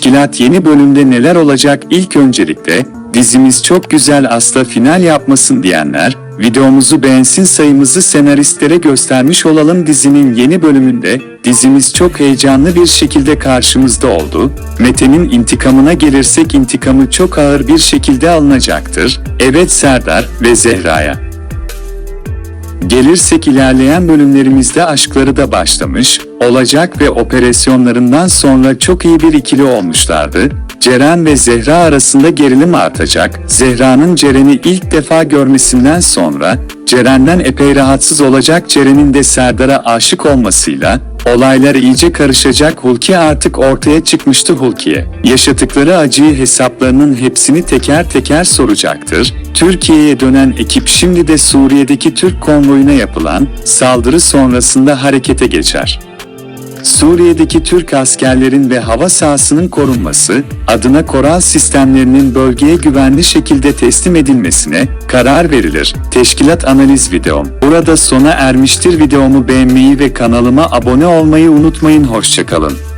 Teşkilat yeni bölümde neler olacak ilk öncelikle dizimiz çok güzel asla final yapmasın diyenler videomuzu beğensin sayımızı senaristlere göstermiş olalım dizinin yeni bölümünde dizimiz çok heyecanlı bir şekilde karşımızda oldu. Mete'nin intikamına gelirsek intikamı çok ağır bir şekilde alınacaktır. Evet Serdar ve Zehra'ya. Gelirsek ilerleyen bölümlerimizde aşkları da başlamış, olacak ve operasyonlarından sonra çok iyi bir ikili olmuşlardı. Ceren ve Zehra arasında gerilim artacak. Zehra'nın Ceren'i ilk defa görmesinden sonra Ceren'den epey rahatsız olacak Ceren'in de Serdar'a aşık olmasıyla olaylar iyice karışacak Hulki artık ortaya çıkmıştı Hulki'ye. Yaşadıkları acıyı hesaplarının hepsini teker teker soracaktır. Türkiye'ye dönen ekip şimdi de Suriye'deki Türk konvoyuna yapılan saldırı sonrasında harekete geçer. Suriye'deki Türk askerlerin ve hava sahasının korunması adına koral sistemlerinin bölgeye güvenli şekilde teslim edilmesine karar verilir. Teşkilat analiz videom. Burada sona ermiştir videomu beğenmeyi ve kanalıma abone olmayı unutmayın. Hoşçakalın.